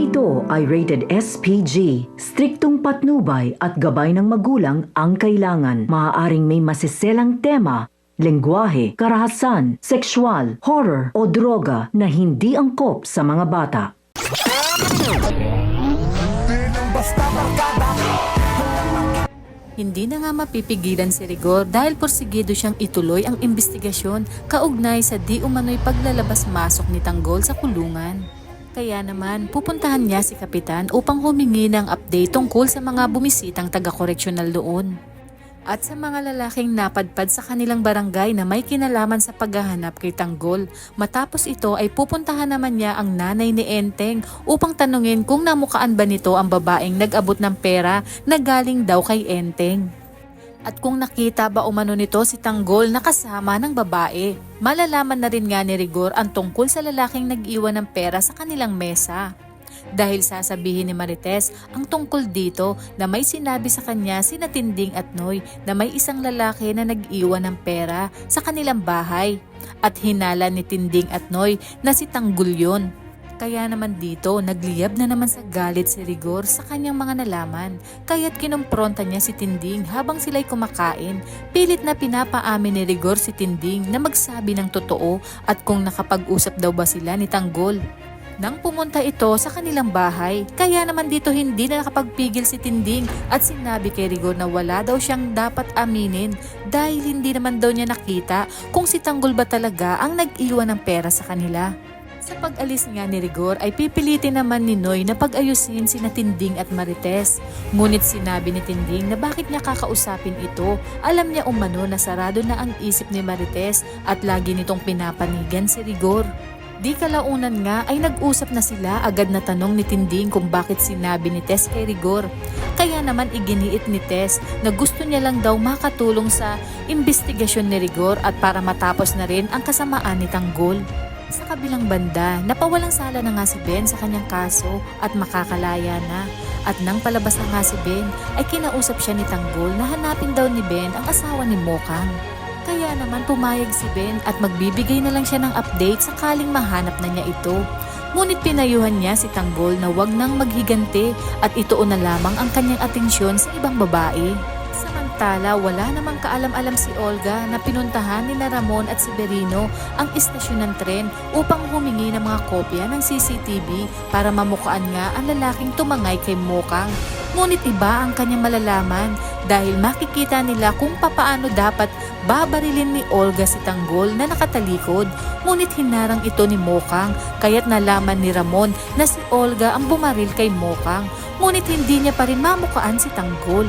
ito ay rated SPG. Striktong patnubay at gabay ng magulang ang kailangan. Maaaring may masiselang tema, lengguwahe, karahasan, sexual, horror o droga na hindi angkop sa mga bata. Hindi na nga mapipigilan si Rigor dahil porsigido siyang ituloy ang investigasyon kaugnay sa di umano'y paglalabas-masok ni Tanggol sa kulungan. Kaya naman, pupuntahan niya si Kapitan upang humingi ng update tungkol sa mga bumisitang taga-koreksyonal doon. At sa mga lalaking napadpad sa kanilang barangay na may kinalaman sa paghahanap kay Tanggol, matapos ito ay pupuntahan naman niya ang nanay ni Enteng upang tanungin kung namukaan ba nito ang babaeng nag-abot ng pera na galing daw kay Enteng. At kung nakita ba umano nito si Tanggol na kasama ng babae, malalaman na rin nga ni Rigor ang tungkol sa lalaking nag-iwan ng pera sa kanilang mesa. Dahil sasabihin ni Marites ang tungkol dito na may sinabi sa kanya si Natinding at Noy na may isang lalaki na nag-iwan ng pera sa kanilang bahay. At hinala ni Tinding at Noy na si Tanggol yun. Kaya naman dito, nagliyab na naman sa galit si Rigor sa kanyang mga nalaman. Kaya't kinumpronta niya si Tinding habang sila'y kumakain. Pilit na pinapaamin ni Rigor si Tinding na magsabi ng totoo at kung nakapag-usap daw ba sila ni Tanggol. Nang pumunta ito sa kanilang bahay, kaya naman dito hindi na nakapagpigil si Tinding at sinabi kay Rigor na wala daw siyang dapat aminin dahil hindi naman daw niya nakita kung si Tanggol ba talaga ang nag-iwan ng pera sa kanila. Sa pag-alis nga ni Rigor ay pipilitin naman ni Noy na pag-ayusin si Tinding at Marites. Ngunit sinabi ni Tinding na bakit niya kakausapin ito. Alam niya umano na sarado na ang isip ni Marites at lagi nitong pinapanigan si Rigor. Di kalaunan nga ay nag-usap na sila agad na tanong ni Tinding kung bakit sinabi ni Tess kay Rigor. Kaya naman iginiit ni Tess na gusto niya lang daw makatulong sa investigasyon ni Rigor at para matapos na rin ang kasamaan ni Tanggol. Sa kabilang banda, napawalang sala na nga si Ben sa kanyang kaso at makakalaya na. At nang palabas na nga si Ben, ay kinausap siya ni Tanggol na hanapin daw ni Ben ang asawa ni Mokang. Kaya naman pumayag si Ben at magbibigay na lang siya ng update sakaling mahanap na niya ito. Ngunit pinayuhan niya si Tanggol na wag nang maghigante at ituon na lamang ang kanyang atensyon sa ibang babae. Samantala, wala namang kaalam-alam si Olga na pinuntahan ni na Ramon at si Berino ang istasyon ng tren upang humingi ng mga kopya ng CCTV para mamukaan nga ang lalaking tumangay kay Mokang. Ngunit iba ang kanyang malalaman dahil makikita nila kung papaano dapat babarilin ni Olga si Tanggol na nakatalikod. Ngunit hinarang ito ni Mokang kaya't nalaman ni Ramon na si Olga ang bumaril kay Mokang. Ngunit hindi niya pa rin mamukaan si Tanggol.